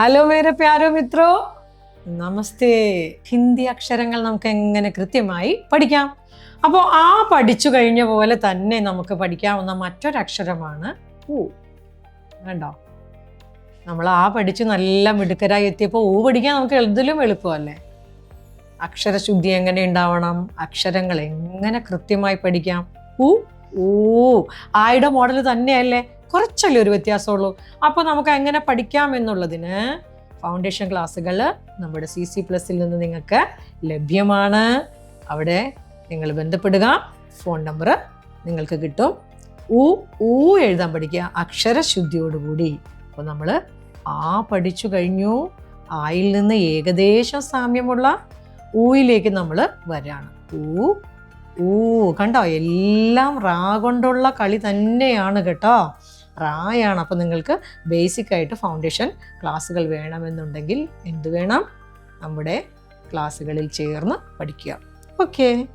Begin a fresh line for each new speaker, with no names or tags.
Hello മേരെ പ്യാരോ മിത്രോ. നമസ്തേ. ഹിന്ദി അക്ഷരങ്ങൾ നമുക്ക് എങ്ങനെ കൃത്യമായി പഠിക്കാം? അപ്പോൾ ആ പഠിച്ചു കഴിഞ്ഞ പോലെ തന്നെ നമുക്ക് പഠിക്കാവുന്ന മറ്റൊരക്ഷരമാണ് ഊ. കണ്ടോ? നമ്മൾ ആ പഠിച്ച് നല്ല മിടുക്കരായി എത്തിയപ്പോൾ ഊ പഠിക്കാൻ നമുക്ക് എഴുതലും എളുപ്പമല്ലേ? അക്ഷരശുദ്ധി എങ്ങനെ ഉണ്ടാവണം? അക്ഷരങ്ങൾ എങ്ങനെ കൃത്യമായി പഠിക്കാം? ഊ. ഊ. ആയുടെ മോഡൽ തന്നെയല്ലേ? കുറച്ചല്ലേ ഒരു വ്യത്യാസമുള്ളൂ? അപ്പോൾ നമുക്ക് എങ്ങനെ പഠിക്കാം എന്നുള്ളതിന് ഫൗണ്ടേഷൻ ക്ലാസ്സുകൾ നമ്മുടെ സി സി പ്ലസിൽ നിന്ന് നിങ്ങൾക്ക് ലഭ്യമാണ്. അവിടെ നിങ്ങൾ ബന്ധപ്പെടുക. ഫോൺ നമ്പർ നിങ്ങൾക്ക് കിട്ടും. ഊ ഊ എഴുതാൻ പഠിക്കുക. അക്ഷരശുദ്ധിയോടുകൂടി. അപ്പോൾ നമ്മൾ ആ പഠിച്ചു കഴിഞ്ഞു. ആയിൽ നിന്ന് ഏകദേശം സാമ്യമുള്ള ഊയിലേക്ക് നമ്മൾ വരാണ്. ഊ ഊ. കണ്ടോ? എല്ലാം റാ കൊണ്ടുള്ള കളി തന്നെയാണ് കേട്ടോ. റായാണ് അപ്പോൾ നിങ്ങൾക്ക് ബേസിക് ആയിട്ട് ഫൗണ്ടേഷൻ ക്ലാസ്സുകൾ വേണമെന്നുണ്ടെങ്കിൽ എന്തു വേണം? നമ്മുടെ ക്ലാസ്സുകളിൽ ചേർന്ന് പഠിക്കുക. ഓക്കെ